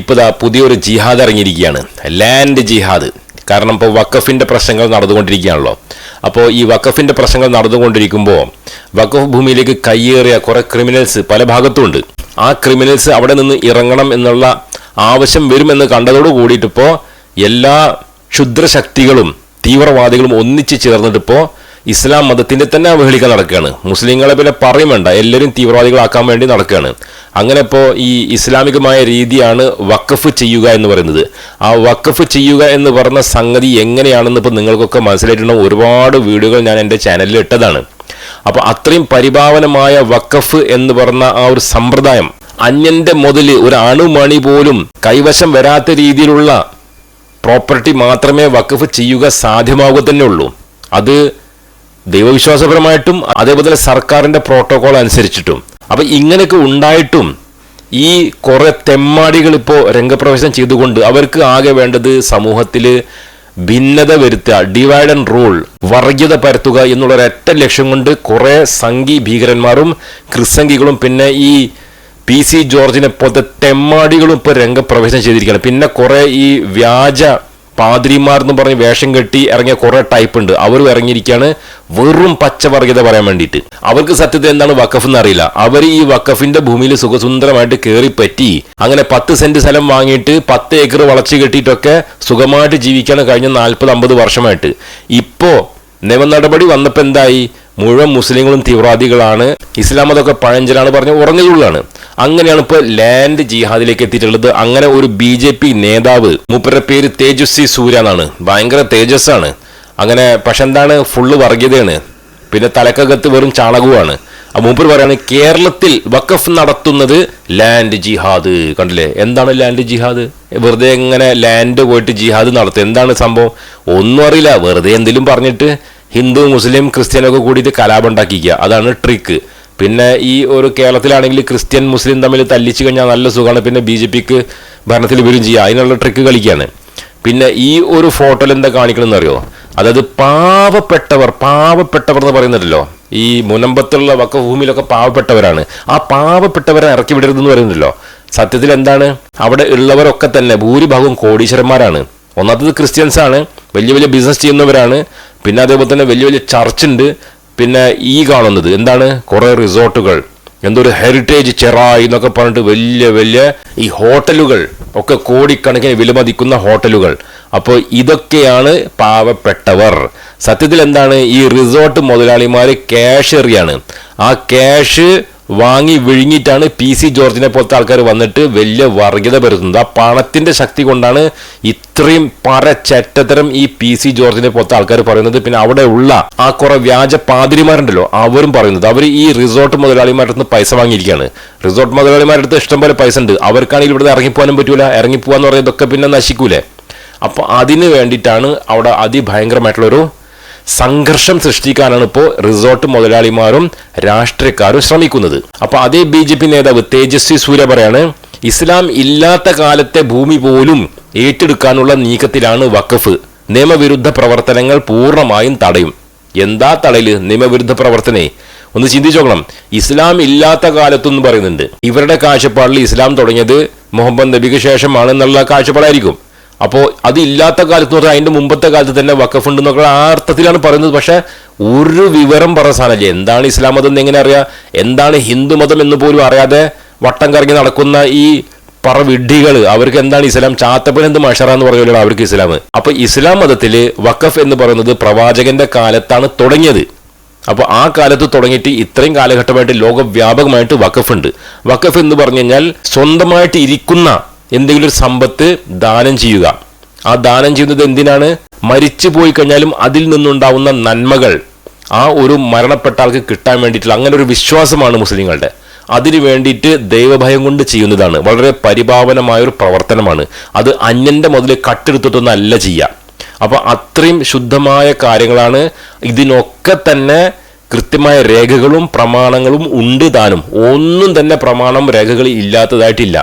ഇപ്പോൾ പുതിയൊരു ജിഹാദ് ഇറങ്ങിയിരിക്കുകയാണ്. ലാൻഡ് ജിഹാദ്. കാരണം ഇപ്പോൾ വക്കഫിന്റെ പ്രശ്നങ്ങൾ നടന്നുകൊണ്ടിരിക്കുകയാണല്ലോ. അപ്പോൾ ഈ വക്കഫിന്റെ പ്രശ്നങ്ങൾ നടന്നുകൊണ്ടിരിക്കുമ്പോൾ വക്കഫ് ഭൂമിയിലേക്ക് കയ്യേറിയ കുറേ ക്രിമിനൽസ് പല ഭാഗത്തുമുണ്ട് ആ ക്രിമിനൽസ് അവിടെ നിന്ന് ഇറങ്ങണം എന്നുള്ള ആവശ്യം വരുമെന്ന് കണ്ടതോട് കൂടിയിട്ടിപ്പോൾ എല്ലാ ക്ഷുദ്രശക്തികളും തീവ്രവാദികളും ഒന്നിച്ച് ചേർന്നിട്ടിപ്പോൾ ഇസ്ലാം മതത്തിന്റെ തന്നെ അവഹേളിക്കാൻ നടക്കുകയാണ്. മുസ്ലിങ്ങളെ പിന്നെ പറയും വേണ്ട. എല്ലാവരും തീവ്രവാദികളാക്കാൻ വേണ്ടി നടക്കുകയാണ്. അങ്ങനെ ഇപ്പോൾ ഈ ഇസ്ലാമികമായ രീതിയാണ് വഖഫ് ചെയ്യുക എന്ന് പറയുന്നത്. ആ വഖഫ് ചെയ്യുക എന്ന് പറഞ്ഞ സംഗതി എങ്ങനെയാണെന്ന് ഇപ്പോൾ നിങ്ങൾക്കൊക്കെ മനസ്സിലായിട്ടുണ്ടാവും. ഒരുപാട് വീഡിയോകൾ ഞാൻ എന്റെ ചാനലിൽ ഇട്ടതാണ്. അപ്പോൾ അത്രയും പരിഭാവനമായ വഖഫ് എന്ന് പറഞ്ഞ ആ ഒരു സമ്പ്രദായം അന്യന്റെ മുതൽ ഒരു അണുമണി പോലും കൈവശം വരാത്ത രീതിയിലുള്ള പ്രോപ്പർട്ടി മാത്രമേ വഖഫ് ചെയ്യുക സാധ്യമാവുക തന്നെ ഉള്ളൂ. അത് ദൈവവിശ്വാസപരമായിട്ടും അതേപോലെ സർക്കാരിന്റെ പ്രോട്ടോകോൾ അനുസരിച്ചിട്ടും. അപ്പൊ ഇങ്ങനെയൊക്കെ ഉണ്ടായിട്ടും ഈ കുറെ തെമ്മാടികൾ ഇപ്പോൾ രംഗപ്രവേശനം ചെയ്തുകൊണ്ട് അവർക്ക് ആകെ വേണ്ടത് സമൂഹത്തിൽ ഭിന്നത വരുത്തുക ഡിവൈഡ് ആൻഡ് റൂൾ വർഗീയത പരത്തുക എന്നുള്ള ഒരൊറ്റ ലക്ഷ്യം കൊണ്ട് കുറെ സംഘി ഭീകരന്മാരും ക്രിസംഗികളും പിന്നെ ഈ പി സി ജോർജിനെ പോലത്തെ തെമ്മാടികളും ഇപ്പോൾ രംഗപ്രവേശനം ചെയ്തിരിക്കുകയാണ്. പിന്നെ കുറെ ഈ വ്യാജ പാതിരിമാർ എന്ന് പറഞ്ഞ് വേഷം കെട്ടി ഇറങ്ങിയ കുറെ ടൈപ്പ് ഉണ്ട്. അവരും ഇറങ്ങിയിരിക്കുകയാണ്. വെറും പച്ചവർഗീയത പറയാൻ വേണ്ടിയിട്ട്. അവർക്ക് സത്യത്തിൽ എന്താണ് വക്കഫ് എന്ന് അറിയില്ല. അവർ ഈ വക്കഫിന്റെ ഭൂമിയിൽ സുഖസുന്ദരമായിട്ട് കയറി പറ്റി. അങ്ങനെ പത്ത് സെന്റ് സ്ഥലം വാങ്ങിയിട്ട് പത്ത് ഏക്കർ വളച്ചു കെട്ടിയിട്ടൊക്കെ സുഖമായിട്ട് ജീവിക്കാണ് കഴിഞ്ഞ നാൽപ്പത് അമ്പത് വർഷമായിട്ട്. ഇപ്പോ നിയമ നടപടി വന്നപ്പോൾ എന്തായി? മുഴുവൻ മുസ്ലിങ്ങളും തീവ്രവാദികളാണ്. ഇസ്ലാം അതൊക്കെ പഴഞ്ചനാണ് പറഞ്ഞ് ഉറങ്ങുകയുള്ളതാണ് അങ്ങനെയാണ് ഇപ്പോൾ ലാൻഡ് ജിഹാദിലേക്ക് എത്തിയിട്ടുള്ളത്. അങ്ങനെ ഒരു ബി ജെ പി നേതാവ് മൂപ്പരുടെ പേര് തേജസ്വി സൂര്യ എന്നാണ്. ഭയങ്കര തേജസ്സാണ്. അങ്ങനെ പക്ഷെ എന്താണ് ഫുള്ള് വർഗീയതയാണ്. പിന്നെ തലക്കകത്ത് വെറും ചാണകവുമാണ്. ആ മൂപ്പർ പറയാണ് കേരളത്തിൽ വഖഫ് നടത്തുന്നത് ലാൻഡ് ജിഹാദ്. കണ്ടില്ലേ? എന്താണ് ലാൻഡ് ജിഹാദ്? വെറുതെ എങ്ങനെ ലാൻഡ് പോയിട്ട് ജിഹാദ് നടത്തുക. എന്താണ് സംഭവം? ഒന്നും അറിയില്ല. വെറുതെ എന്തെങ്കിലും പറഞ്ഞിട്ട് ഹിന്ദു മുസ്ലിം ക്രിസ്ത്യനൊക്കെ കൂടിയിട്ട് കലാപം ഉണ്ടാക്കിക്കുക അതാണ് ട്രിക്ക് പിന്നെ ഈ ഒരു കേരളത്തിലാണെങ്കിൽ ക്രിസ്ത്യൻ മുസ്ലിം തമ്മിൽ തല്ലിച്ചു കഴിഞ്ഞാൽ നല്ല സുഖമാണ്. പിന്നെ ബി ജെ പിക്ക് ഭരണത്തിൽ വരും ചെയ്യുക. അതിനുള്ള ട്രിക്ക് കളിക്കുകയാണ് പിന്നെ ഈ ഒരു ഫോട്ടോയിൽ എന്താ കാണിക്കണമെന്ന് അറിയോ? അതായത് പാവപ്പെട്ടവർ പാവപ്പെട്ടവർ എന്ന് പറയുന്നുണ്ടല്ലോ. ഈ മുനമ്പത്തുള്ള വക്കഭൂമിയിലൊക്കെ പാവപ്പെട്ടവരാണ്. ആ പാവപ്പെട്ടവരെ ഇറക്കി വിടരുതെന്ന് പറയുന്നുണ്ടല്ലോ. സത്യത്തിൽ എന്താണ്? അവിടെ ഉള്ളവരൊക്കെ തന്നെ ഭൂരിഭാഗവും കോടീശ്വരന്മാരാണ്. ഒന്നാമത്തത് ക്രിസ്ത്യൻസാണ്. വലിയ വലിയ ബിസിനസ് ചെയ്യുന്നവരാണ്. പിന്നെ അതേപോലെ തന്നെ വലിയ വലിയ ചർച്ച് ഉണ്ട് പിന്നെ ഈ കാണുന്നത് എന്താണ്? കുറേ റിസോർട്ടുകൾ. എന്തൊരു ഹെറിറ്റേജ് ചെറായി എന്നൊക്കെ പറഞ്ഞിട്ട് വലിയ വലിയ ഈ ഹോട്ടലുകൾ ഒക്കെ കോടിക്കണക്കിന് വിലമതിക്കുന്ന ഹോട്ടലുകൾ. അപ്പോൾ ഇതൊക്കെയാണ് പാവപ്പെട്ടവർ. സത്യത്തിൽ എന്താണ്? ഈ റിസോർട്ട് മുതലാളിമാർ ക്യാഷ് എറിയാണ്. ആ ക്യാഷ് വാങ്ങി വിഴുങ്ങിയിട്ടാണ് പി സി ജോർജിനെ പോലത്തെ ആൾക്കാർ വന്നിട്ട് വലിയ വർഗീയത പരത്തുന്നത്. ആ പണത്തിന്റെ ശക്തി കൊണ്ടാണ് ഇത്രയും പരച്ചറ്റത്തരം ഈ പി സി ജോർജിനെ പോലത്തെ ആൾക്കാർ പറയുന്നത്. പിന്നെ അവിടെ ഉള്ള ആ കുറെ വ്യാജ പാതിരിമാരുണ്ടല്ലോ അവരും പറയുന്നത്. അവർ ഈ റിസോർട്ട് മുതലാളിമാരുടെ അടുത്ത് പൈസ വാങ്ങിയിരിക്കുകയാണ്. റിസോർട്ട് മുതലാളിമാരുടെ അടുത്ത് ഇഷ്ടംപോലെ പൈസ ഉണ്ട്. അവർക്കാണെങ്കിൽ ഇവിടെ ഇറങ്ങിപ്പോകാനും പറ്റൂല. ഇറങ്ങിപ്പോകാന്ന് പറയുന്നതൊക്കെ പിന്നെ നശിക്കൂലേ? അപ്പോൾ അതിന് വേണ്ടിയിട്ടാണ് അവിടെ അതിഭയങ്കരമായിട്ടുള്ളൊരു സംഘർഷം സൃഷ്ടിക്കാനാണ് ഇപ്പോൾ റിസോർട്ട് മുതലാളിമാരും രാഷ്ട്രീയക്കാരും ശ്രമിക്കുന്നത്. അപ്പോൾ അതേ ബി ജെ പി നേതാവ് തേജസ്വി സൂര്യ പറയാണ് ഇസ്ലാം ഇല്ലാത്ത കാലത്തെ ഭൂമി പോലും ഏറ്റെടുക്കാനുള്ള നീക്കത്തിലാണ് വഖഫ്. നിയമവിരുദ്ധ പ്രവർത്തനങ്ങൾ പൂർണമായും തടയും. എന്താ തടയൽ? നിയമവിരുദ്ധ പ്രവർത്തനേ. ഒന്ന് ചിന്തിച്ചു നോക്കണം. ഇസ്ലാം ഇല്ലാത്ത കാലത്തെന്ന് പറയുന്നുണ്ട്. ഇവരുടെ കാഴ്ചപ്പാടിൽ ഇസ്ലാം തുടങ്ങിയത് മുഹമ്മദ് നബിക്ക് ശേഷമാണെന്നുള്ള കാഴ്ചപ്പാടായിരിക്കും. അപ്പോൾ അത് ഇല്ലാത്ത കാലത്ത് എന്ന് പറഞ്ഞാൽ അതിന്റെ മുമ്പത്തെ കാലത്ത് തന്നെ വക്കഫ് ഉണ്ട് എന്നൊക്കെ ആ അർത്ഥത്തിലാണ് പറയുന്നത്. പക്ഷേ ഒരു വിവരം പറഞ്ഞ സാധനമല്ലേ എന്താണ് ഇസ്ലാം മതം എന്ന് എങ്ങനെ അറിയാം? എന്താണ് ഹിന്ദു മതം എന്ന് പോലും അറിയാതെ വട്ടം കറങ്ങി നടക്കുന്ന ഈ പറ വിഡ്ഢികൾ അവർക്ക് എന്താണ് ഇസ്ലാം? ചാത്തപ്പൻ എന്ത് മഷറ എന്ന് പറയുമല്ലോ അവർക്ക് ഇസ്ലാം. അപ്പൊ ഇസ്ലാം മതത്തിൽ വഖഫ് എന്ന് പറയുന്നത് പ്രവാചകന്റെ കാലത്താണ് തുടങ്ങിയത്. അപ്പോൾ ആ കാലത്ത് തുടങ്ങിയിട്ട് ഇത്രയും കാലഘട്ടമായിട്ട് ലോകവ്യാപകമായിട്ട് വഖഫ് ഉണ്ട് വഖഫ് എന്ന് പറഞ്ഞു കഴിഞ്ഞാൽ സ്വന്തമായിട്ട് ഇരിക്കുന്ന എന്തെങ്കിലും ഒരു സമ്പത്ത് ദാനം ചെയ്യുക. ആ ദാനം ചെയ്യുന്നത് എന്തിനാണ്? മരിച്ചു പോയി കഴിഞ്ഞാലും അതിൽ നിന്നുണ്ടാവുന്ന നന്മകൾ ആ ഒരു മരണപ്പെട്ട ആൾക്ക് കിട്ടാൻ വേണ്ടിയിട്ടുള്ള അങ്ങനെ ഒരു വിശ്വാസമാണ് മുസ്ലിങ്ങളുടെ. അതിനു വേണ്ടിയിട്ട് ദൈവഭയം കൊണ്ട് ചെയ്യുന്നതാണ്. വളരെ പരിഭാവനമായ ഒരു പ്രവർത്തനമാണ്. അത് അന്യന്റെ മുതൽ കട്ടെടുത്തിട്ടൊന്നും അല്ല ചെയ്യുക. അപ്പൊ അത്രയും ശുദ്ധമായ കാര്യങ്ങളാണ് ഇതിനൊക്കെ തന്നെ കൃത്യമായ രേഖകളും പ്രമാണങ്ങളും ഉണ്ട് താനും. ഒന്നും തന്നെ പ്രമാണം രേഖകൾ ഇല്ലാത്തതായിട്ടില്ല.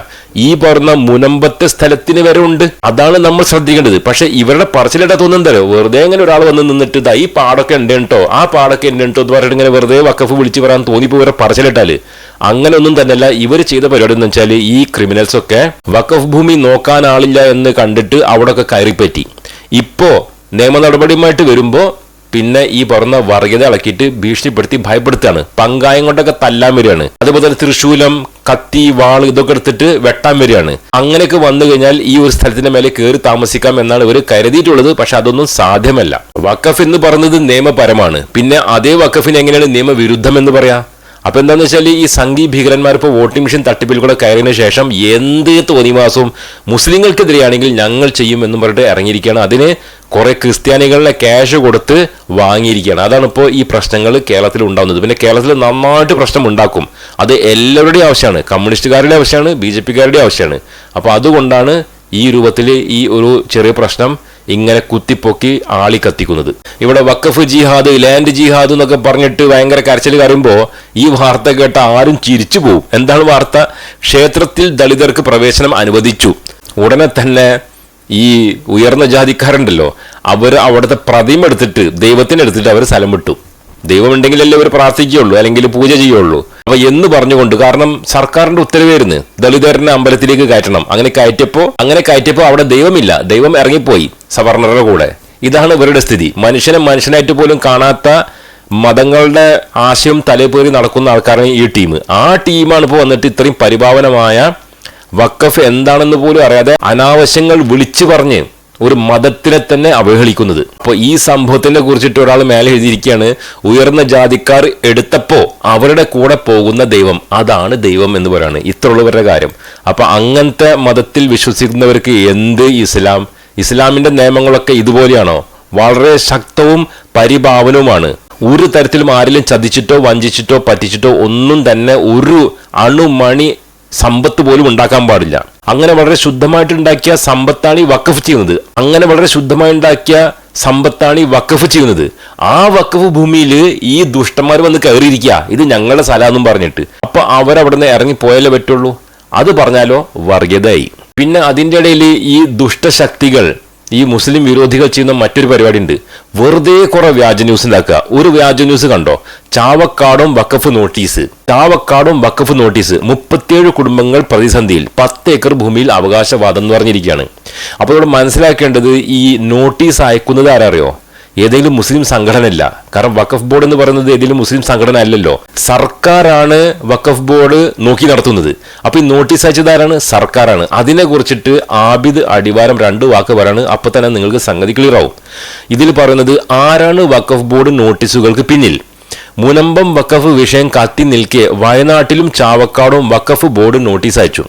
ഈ പറഞ്ഞ മുനമ്പത്തെ സ്ഥലത്തിന് വരെ ഉണ്ട്. അതാണ് നമ്മൾ ശ്രദ്ധിക്കേണ്ടത്. പക്ഷെ ഇവരുടെ പറച്ചിലിട്ടാ തോന്നുന്നുണ്ടല്ലോ വെറുതെ ഇങ്ങനെ ഒരാൾ വന്ന് നിന്നിട്ട് ഈ പാടൊക്കെ ഉണ്ട് കേട്ടോ. ആ പാടൊക്കെ ഉണ്ട് കേട്ടോ എന്ന് പറഞ്ഞിട്ട് ഇങ്ങനെ വെറുതെ വക്കഫ് വിളിച്ച് പറയാൻ തോന്നിപ്പോ ഇവരെ പറച്ചിലിട്ടാൽ. അങ്ങനെ ഒന്നും തന്നെയല്ല ഇവർ ചെയ്ത പരിപാടി എന്ന് വെച്ചാൽ ഈ ക്രിമിനൽസ് ഒക്കെ വക്കഫ് ഭൂമി നോക്കാൻ ആളില്ല എന്ന് കണ്ടിട്ട് അവിടെ ഒക്കെ കയറിപ്പറ്റി. ഇപ്പോ നിയമ നടപടിയുമായിട്ട് വരുമ്പോ പിന്നെ ഈ പറഞ്ഞ വർഗീയത ഇളക്കിയിട്ട് ഭീഷണിപ്പെടുത്തി ഭയപ്പെടുത്തുകയാണ്. പങ്കായം കൊണ്ടൊക്കെ തല്ലാൻ വരികയാണ്. അതുപോലെ തന്നെ തൃശൂലം കത്തി വാൾ ഇതൊക്കെ എടുത്തിട്ട് വെട്ടാൻ വരികയാണ്. അങ്ങനെയൊക്കെ വന്നു കഴിഞ്ഞാൽ ഈ ഒരു സ്ഥലത്തിന്റെ മേലെ കയറി താമസിക്കാം എന്നാണ് ഇവർ കരുതിയിട്ടുള്ളത്. പക്ഷെ അതൊന്നും സാധ്യമല്ല. വക്കഫ് എന്ന് പറയുന്നത് നിയമപരമാണ്. പിന്നെ അതേ വക്കഫിന് എങ്ങനെയാണ് നിയമവിരുദ്ധം എന്ന് പറയാ? അപ്പൊ എന്താണെന്ന് വെച്ചാൽ ഈ സംഘി ഭീകരന്മാർ ഇപ്പോൾ വോട്ടിംഗ് മെഷീൻ തട്ടിപ്പിൽ കൂടെ കയറിയതിനു ശേഷം എന്ത് തോന്നിവാസവും മുസ്ലിങ്ങൾക്കെതിരെയാണെങ്കിൽ ഞങ്ങൾ ചെയ്യും എന്നും പറഞ്ഞിട്ട് ഇറങ്ങിയിരിക്കുകയാണ്. അതിന് കുറെ ക്രിസ്ത്യാനികളുടെ ക്യാഷ് കൊടുത്ത് വാങ്ങിയിരിക്കുകയാണ്. അതാണ് ഇപ്പോൾ ഈ പ്രശ്നങ്ങൾ കേരളത്തിൽ ഉണ്ടാകുന്നത് പിന്നെ കേരളത്തിൽ നന്നായിട്ട് പ്രശ്നം ഉണ്ടാക്കും. അത് എല്ലാവരുടെയും ആവശ്യമാണ്. കമ്മ്യൂണിസ്റ്റുകാരുടെ ആവശ്യമാണ് ബി ജെ പിക്കാരുടെ ആവശ്യമാണ്. അപ്പോൾ അതുകൊണ്ടാണ് ഈ രൂപത്തിൽ ഈ ഒരു ചെറിയ പ്രശ്നം ഇങ്ങനെ കുത്തിപ്പൊക്കി ആളി കത്തിക്കുന്നത്. ഇവിടെ വക്കഫ് ജിഹാദ് ലാൻഡ് ജിഹാദ് എന്നൊക്കെ പറഞ്ഞിട്ട് ഭയങ്കര കരച്ചിൽ കറിയുമ്പോൾ ഈ വാർത്ത കേട്ട ആരും ചിരിച്ചു പോകും എന്താണ് വാർത്ത? ക്ഷേത്രത്തിൽ ദളിതർക്ക് പ്രവേശനം അനുവദിച്ചു. ഉടനെ തന്നെ ഈ ഉയർന്ന ജാതിക്കാരുണ്ടല്ലോ അവർ അവിടുത്തെ പ്രതിമ എടുത്തിട്ട് ദൈവത്തിന് എടുത്തിട്ട് അവർ സ്ഥലം വിട്ടു. ദൈവം ഉണ്ടെങ്കിലല്ലേ അവർ പ്രാർത്ഥിക്കുകയുള്ളൂ അല്ലെങ്കിൽ പൂജ ചെയ്യുള്ളൂ. അപ്പൊ എന്ന് പറഞ്ഞുകൊണ്ട് കാരണം സർക്കാരിന്റെ ഉത്തരവായിരുന്നു ദളിതരനെ അമ്പലത്തിലേക്ക് കയറ്റണം. അങ്ങനെ കയറ്റിയപ്പോ അങ്ങനെ കയറ്റിയപ്പോ അവിടെ ദൈവമില്ല. ദൈവം ഇറങ്ങിപ്പോയി സവർണറുടെ കൂടെ. ഇതാണ് ഇവരുടെ സ്ഥിതി. മനുഷ്യനെ മനുഷ്യനായിട്ട് പോലും കാണാത്ത മതങ്ങളുടെ ആശയം തലപ്പേറി നടക്കുന്ന ആൾക്കാരാണ് ഈ ടീം. ആ ടീമാണ് ഇപ്പോൾ വന്നിട്ട് ഇത്രയും പരിഭാവനമായ വക്കഫ് എന്താണെന്ന് പോലും അറിയാതെ അനാവശ്യങ്ങൾ വിളിച്ചു പറഞ്ഞ് ഒരു മതത്തിനെ തന്നെ അവഹേളിക്കുന്നത്. അപ്പോൾ ഈ സംഭവത്തിനെ കുറിച്ചിട്ട് ഒരാൾ മേലെ എഴുതിയിരിക്കുകയാണ് ഉയർന്ന ജാതിക്കാർ എടുത്തപ്പോൾ അവരുടെ കൂടെ പോകുന്ന ദൈവം അതാണ് ദൈവം എന്ന് പറയാണ്. ഇത്രയുള്ളവരുടെ കാര്യം. അപ്പോൾ അങ്ങനത്തെ മതത്തിൽ വിശ്വസിക്കുന്നവർക്ക് എന്ത് ഇസ്ലാം? ഇസ്ലാമിന്റെ നിയമങ്ങളൊക്കെ ഇതുപോലെയാണോ? വളരെ ശക്തവും പരിഭാവനവുമാണ്. ഒരു തരത്തിലും ആരെങ്കിലും ചതിച്ചിട്ടോ വഞ്ചിച്ചിട്ടോ പറ്റിച്ചിട്ടോ ഒന്നും തന്നെ ഒരു അണുമണി സമ്പത്ത് പോലും ഉണ്ടാക്കാൻ പാടില്ല. അങ്ങനെ വളരെ ശുദ്ധമായിട്ട് ഉണ്ടാക്കിയ സമ്പത്താണ് ഈ വക്കഫ് ചെയ്യുന്നത്. അങ്ങനെ വളരെ ശുദ്ധമായി ഉണ്ടാക്കിയ സമ്പത്താണ് ഈ വക്കഫ് ചെയ്യുന്നത്. ആ വക്കഫ് ഭൂമിയിൽ ഈ ദുഷ്ടന്മാർ വന്ന് കയറിയിരിക്കുക ഇത് ഞങ്ങളുടെ സ്ഥലമെന്നും പറഞ്ഞിട്ട്. അപ്പൊ അവരവിടെ നിന്ന് ഇറങ്ങി പോയാലേ പറ്റുള്ളൂ. അത് പറഞ്ഞാലോ വർഗീയതയായി. പിന്നെ അതിന്റെ ഇടയിൽ ഈ ദുഷ്ടശക്തികൾ ഈ മുസ്ലിം വിരോധികൾ ചെയ്യുന്ന മറ്റൊരു പരിപാടി ഉണ്ട് വെറുതെ കുറെ വ്യാജ ന്യൂസ് ഉണ്ടാക്കുക ഒരു വ്യാജ ന്യൂസ് കണ്ടോ? ചാവക്കാടും വക്കഫ് നോട്ടീസ് ചാവക്കാടും വക്കഫ് നോട്ടീസ് മുപ്പത്തിയേഴ് കുടുംബങ്ങൾ പ്രതിസന്ധിയിൽ പത്ത് ഏക്കർ ഭൂമിയിൽ അവകാശവാദം എന്ന് പറഞ്ഞിരിക്കുകയാണ്. അപ്പോൾ ഇവിടെ മനസ്സിലാക്കേണ്ടത് ഈ നോട്ടീസ് അയക്കുന്നത് ആരറിയോ? ഏതെങ്കിലും മുസ്ലിം സംഘടന അല്ല കാരണം വഖഫ് ബോർഡ് എന്ന് പറയുന്നത് ഏതെങ്കിലും മുസ്ലിം സംഘടന അല്ലല്ലോ സർക്കാരാണ് വഖഫ് ബോർഡ് നോക്കി നടത്തുന്നത്. അപ്പൊ ഈ നോട്ടീസ് അയച്ചതാരാണ് സർക്കാരാണ്. അതിനെ കുറിച്ചിട്ട് ആബിദ് അടിവാരം രണ്ട് വാക്ക് പറയാണ്. അപ്പൊ തന്നെ നിങ്ങൾക്ക് സംഗതി ക്ലിയർ ആവും. ഇതിൽ പറയുന്നത് ആരാണ് വഖഫ് ബോർഡ് നോട്ടീസുകൾക്ക് പിന്നിൽ? മുനമ്പം വഖഫ് വിഷയം കത്തി നിൽക്കെ വയനാട്ടിലും ചാവക്കാടും വഖഫ് ബോർഡ് നോട്ടീസ് അയച്ചു.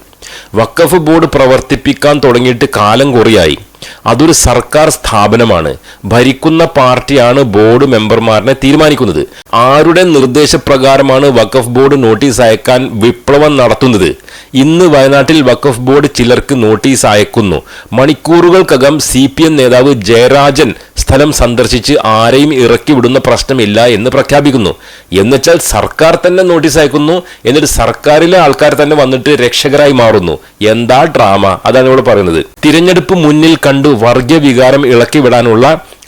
വഖഫ് ബോർഡ് പ്രവർത്തിപ്പിക്കാൻ തുടങ്ങിയിട്ട് കാലം കുറയായി. അതൊരു സർക്കാർ സ്ഥാപനമാണ്. ഭരിക്കുന്ന പാർട്ടിയാണ് ബോർഡ് മെമ്പർമാരെ തീരുമാനിക്കുന്നത്. ആരുടെ നിർദ്ദേശപ്രകാരമാണ് വഖഫ് ബോർഡ് നോട്ടീസ് അയക്കാൻ വിപ്ലവം നടത്തുന്നത്? ഇന്ന് വയനാട്ടിൽ വഖഫ് ബോർഡ് ചിലർക്ക് നോട്ടീസ് അയക്കുന്നു. മണിക്കൂറുകൾക്കകം സി പി എം നേതാവ് ജയരാജൻ സ്ഥലം സന്ദർശിച്ച് ആരെയും ഇറക്കിവിടുന്ന പ്രശ്നമില്ല എന്ന് പ്രഖ്യാപിക്കുന്നു. എന്നുവെച്ചാൽ സർക്കാർ തന്നെ നോട്ടീസ് അയക്കുന്നു. എന്നിട്ട് സർക്കാരിലെ ആൾക്കാർ തന്നെ വന്നിട്ട് രക്ഷകരായി മാറുന്നു. എന്താ ഡ്രാമ? അതാണ് ഇവിടെ പറയുന്നത്. തിരഞ്ഞെടുപ്പ് മുന്നിൽ കണ്ടു വർഗീയ വികാരം ഇളക്കി വിടാനുള്ള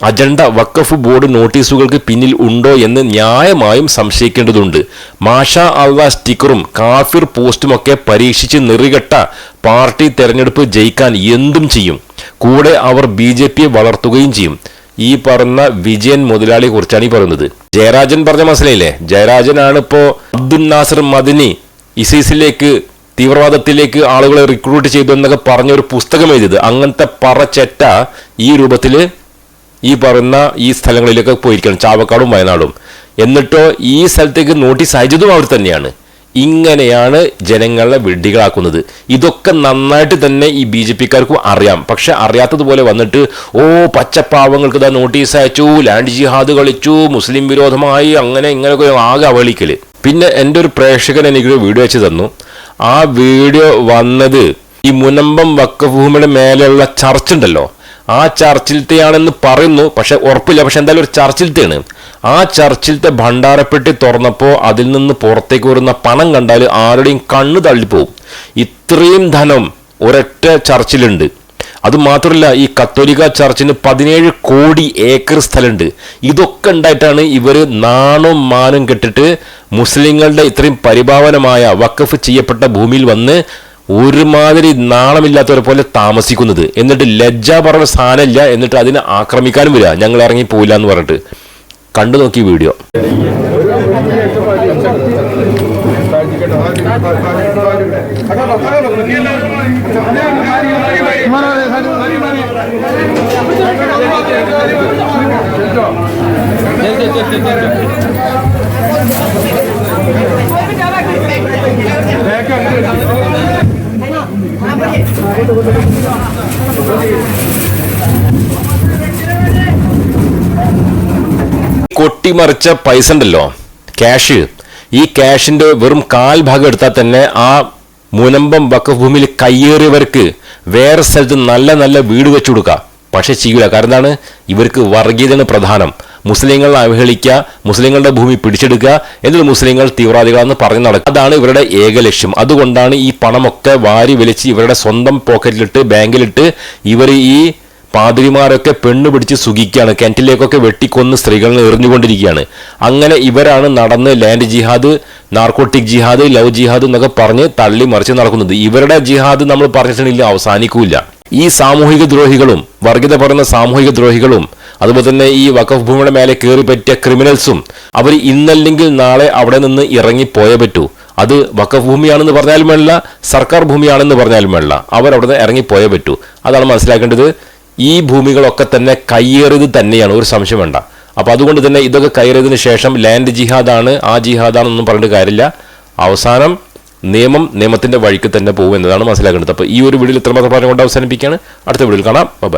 അജണ്ട വക്കഫ് ബോർഡ് നോട്ടീസുകൾക്ക് പിന്നിൽ ഉണ്ടോ എന്ന് ന്യായമായും സംശയിക്കേണ്ടതുണ്ട്. മാഷ അള്ള സ്റ്റിക്കറും കാഫിർ പോസ്റ്റുമൊക്കെ പരീക്ഷിച്ച് നിറികെട്ട പാർട്ടി തെരഞ്ഞെടുപ്പ് ജയിക്കാൻ എന്തും ചെയ്യും. കൂടെ അവർ ബി ജെ പിയെ വളർത്തുകയും ചെയ്യും. ഈ പറഞ്ഞ വിജയൻ മുതലാളിയെ കുറിച്ചാണ് ഈ പറയുന്നത്. ജയരാജൻ പറഞ്ഞ മനസ്സിലായില്ലേ ജയരാജനാണ് ഇപ്പോ അബ്ദുൽ നാസർ മദിനി ഇസീസിലേക്ക് തീവ്രവാദത്തിലേക്ക് ആളുകളെ റിക്രൂട്ട് ചെയ്തു എന്നൊക്കെ പറഞ്ഞ ഒരു പുസ്തകം എഴുതിയത്. അങ്ങനത്തെ പറച്ചെറ്റ ഈ രൂപത്തിൽ ഈ പറയുന്ന ഈ സ്ഥലങ്ങളിലേക്ക് പോയിരിക്കണം ചാവക്കാടും വയനാടും. എന്നിട്ടോ ഈ സ്ഥലത്തേക്ക് നോട്ടീസ് അയച്ചതും അവർ തന്നെയാണ്. ഇങ്ങനെയാണ് ജനങ്ങളെ വിഡ്ഢികളാക്കുന്നത്. ഇതൊക്കെ നന്നായിട്ട് തന്നെ ഈ ബി ജെ പിക്കാർക്കും അറിയാം. പക്ഷെ അറിയാത്തതുപോലെ വന്നിട്ട് ഓ പച്ചപ്പാവങ്ങൾക്ക് ഇതാ നോട്ടീസ് അയച്ചു ലാൻഡ് ജിഹാദ് കളിച്ചു മുസ്ലിം വിരോധമായി അങ്ങനെ ഇങ്ങനെയൊക്കെ ആകെ അവളിക്കൽ പിന്നെ എന്റെ ഒരു പ്രേക്ഷകൻ എനിക്കൊരു വീഡിയോ വെച്ച് തന്നു. ആ വീഡിയോ വന്നത് ഈ മുനമ്പം വക്കഭൂമിയുടെ മേലെയുള്ള ചർച്ച് ഉണ്ടല്ലോ. ആ ചർച്ചിലത്തെയാണെന്ന് പറയുന്നു പക്ഷെ ഉറപ്പില്ല. പക്ഷെ എന്തായാലും ഒരു ചർച്ചിലത്തെയാണ് ആ ചർച്ചിലത്തെ ഭണ്ഡാരപ്പെട്ടി തുറന്നപ്പോൾ അതിൽ നിന്ന് പുറത്തേക്ക് വരുന്ന പണം കണ്ടാൽ ആരുടെയും കണ്ണ് തള്ളിപ്പോവും. ഇത്രയും ധനം ഒരൊറ്റ ചർച്ചിലുണ്ട് അത് മാത്രമല്ല ഈ കത്തോലിക്ക ചർച്ചിന് പതിനേഴ് കോടി ഏക്കർ സ്ഥലമുണ്ട് ഇതൊക്കെ ഉണ്ടായിട്ടാണ് ഇവർ നാണും മാനും കെട്ടിട്ട് മുസ്ലിങ്ങളുടെ ഇത്രയും പരിഭാവനമായ വഖഫ് ചെയ്യപ്പെട്ട ഭൂമിയിൽ വന്ന് ഒരുമാതിരി നാണമില്ലാത്തവരെ പോലെ താമസിക്കുന്നത് എന്നിട്ട് ലജ്ജ പറഞ്ഞ സാധനമില്ല എന്നിട്ട് അതിനെ ആക്രമിക്കാനും വരിക ഞങ്ങൾ ഇറങ്ങി പോയില്ല എന്ന് പറഞ്ഞിട്ട് കണ്ടു നോക്കി വീഡിയോ കൊട്ടിമറിച്ച പൈസ ഉണ്ടല്ലോ. ക്യാഷ് ഈ ക്യാഷിന്റെ വെറും കാൽ ഭാഗം എടുത്താൽ തന്നെ ആ മുനമ്പം വക്കഫ് ഭൂമിയിൽ കയ്യേറിയവർക്ക് വേറെ സ്ഥലത്ത് നല്ല നല്ല വീട് വെച്ചു കൊടുക്കുക പക്ഷേ ചെയ്യൂല. കാരണം എന്താണ്? ഇവർക്ക് വർഗീയതയാണ് പ്രധാനം. മുസ്ലിങ്ങളെ അവഹേളിക്കുക മുസ്ലിങ്ങളുടെ ഭൂമി പിടിച്ചെടുക്കുക എന്നിട്ട് മുസ്ലിങ്ങൾ തീവ്രവാദികളാണ് പറഞ്ഞു നടക്കുക അതാണ് ഇവരുടെ ഏക ലക്ഷ്യം. അതുകൊണ്ടാണ് ഈ പണമൊക്കെ വാരി വലിച്ച് ഇവരുടെ സ്വന്തം പോക്കറ്റിലിട്ട് ബാങ്കിലിട്ട് ഇവർ ഈ പാതിരിമാരൊക്കെ പെണ്ണു പിടിച്ച് സുഖിക്കുകയാണ്. കിണറ്റിലേക്കൊക്കെ വെട്ടിക്കൊന്ന് സ്ത്രീകളെ എറിഞ്ഞുകൊണ്ടിരിക്കുകയാണ്. അങ്ങനെ ഇവരാണ് നടന്ന് ലാൻഡ് ജിഹാദ് നാർക്കോട്ടിക് ജിഹാദ് ലവ് ജിഹാദ് എന്നൊക്കെ പറഞ്ഞ് തള്ളി മറിച്ച് നടക്കുന്നത്. ഇവരുടെ ജിഹാദ് നമ്മൾ പറഞ്ഞിട്ടുണ്ടെങ്കിൽ അവസാനിക്കൂല ഈ സാമൂഹിക ദ്രോഹികളും വർഗീയത പറയുന്ന സാമൂഹിക ദ്രോഹികളും അതുപോലെ തന്നെ ഈ വഖഫ് ഭൂമിയുടെ മേലെ കയറി പറ്റിയ ക്രിമിനൽസും അവർ ഇന്നല്ലെങ്കിൽ നാളെ അവിടെ നിന്ന് ഇറങ്ങിപ്പോയേ പറ്റൂ. അത് വഖഫ് ഭൂമിയാണെന്ന് പറഞ്ഞാലും വേണ്ട സർക്കാർ ഭൂമിയാണെന്ന് പറഞ്ഞാലും വേണ്ട. അവർ അവിടെ നിന്ന് ഇറങ്ങിപ്പോയേ പറ്റൂ. അതാണ് മനസ്സിലാക്കേണ്ടത്. ഈ ഭൂമികളൊക്കെ തന്നെ കയ്യേറിയത് തന്നെയാണ് ഒരു സംശയം വേണ്ട. അപ്പൊ അതുകൊണ്ട് തന്നെ ഇതൊക്കെ കയറിയതിന് ശേഷം ലാൻഡ് ജിഹാദാണ് ആ ജിഹാദാണെന്നൊന്നും പറഞ്ഞിട്ട് കാര്യമില്ല. അവസാനം നിയമം നിയമത്തിന്റെ വഴിക്ക് തന്നെ പോകും എന്നതാണ് മനസ്സിലാക്കേണ്ടത്. അപ്പോൾ ഈ ഒരു വീഡിയോയിൽ ഇത്രമാത്രം പറഞ്ഞുകൊണ്ട് അവസാനിപ്പിക്കുകയാണ്. അടുത്ത വീഡിയോയിൽ കാണാം. ബൈ